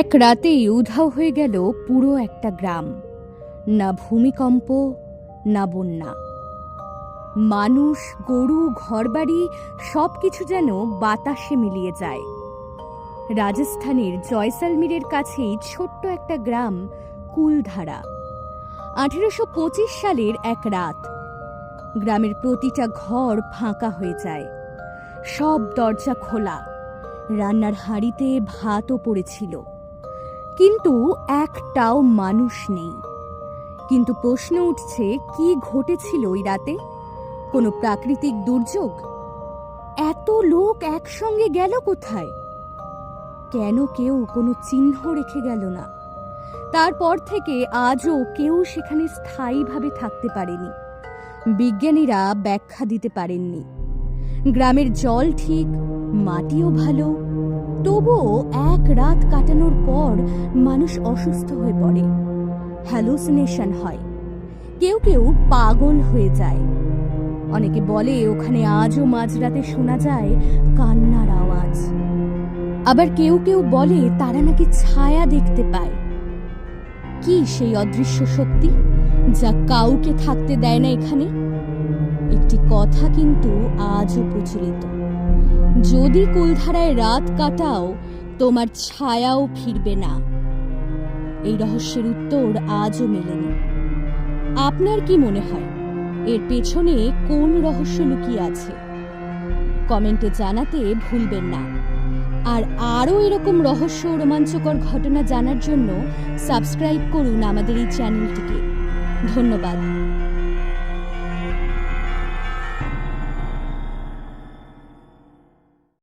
এক রাতেই উধাও হয়ে গেল পুরো একটা গ্রাম। না ভূমিকম্প, না বন্যা। মানুষ, গরু, ঘরবাড়ি সব কিছু যেন বাতাসে মিলিয়ে যায়। রাজস্থানের জয়সালমীরের কাছেই ছোট্ট একটা গ্রাম, কুলধারা। আঠেরোশো পঁচিশ সালের এক রাত। গ্রামের প্রতিটা ঘর ফাঁকা হয়ে যায়। সব দরজা খোলা। রান্নার হাঁড়িতে ভাতও পড়েছিল। কিন্তু একটাও মানুষ নেই। কিন্তু প্রশ্ন উঠছে, কি ঘটেছিল ওই রাতে? কোনো প্রাকৃতিক দুর্যোগ? এত লোক একসঙ্গে গেল কোথায়? কেন কেউ কোনো চিহ্ন রেখে গেল না? তারপর থেকে আজও কেউ সেখানে স্থায়ীভাবে থাকতে পারেনি। বিজ্ঞানীরা ব্যাখ্যা দিতে পারেননি। গ্রামের জল ঠিক, মাটিও ভালো তবুও এক রাত কাটানোর পর মানুষ অসুস্থ হয়ে পড়ে। হ্যালুসিনেশন হয়। কেউ কেউ পাগল হয়ে যায়। অনেকে বলে, ওখানে আজও মাঝরাতে শোনা যায় কান্নার আওয়াজ। আবার কেউ কেউ বলে, তারা নাকি ছায়া দেখতে পায়। কি সেই অদৃশ্য শক্তি যা কাউকে থাকতে দেয় না এখানে? একটি কথা কিন্তু আজও প্রচলিত। যদি কুলধারায় রাত কাটাও, তোমার ছায়াও ফিরবে না। এই রহস্যের উত্তর আজও মেলেনি। আপনার কি মনে হয়, এর পেছনে কোন রহস্য লুকিয়ে আছে? কমেন্টে জানাতে ভুলবেন না। আর আরও এরকম রহস্য রোমাঞ্চকর ঘটনা জানার জন্য সাবস্ক্রাইব করুন আমাদের এই চ্যানেলটিকে। ধন্যবাদ।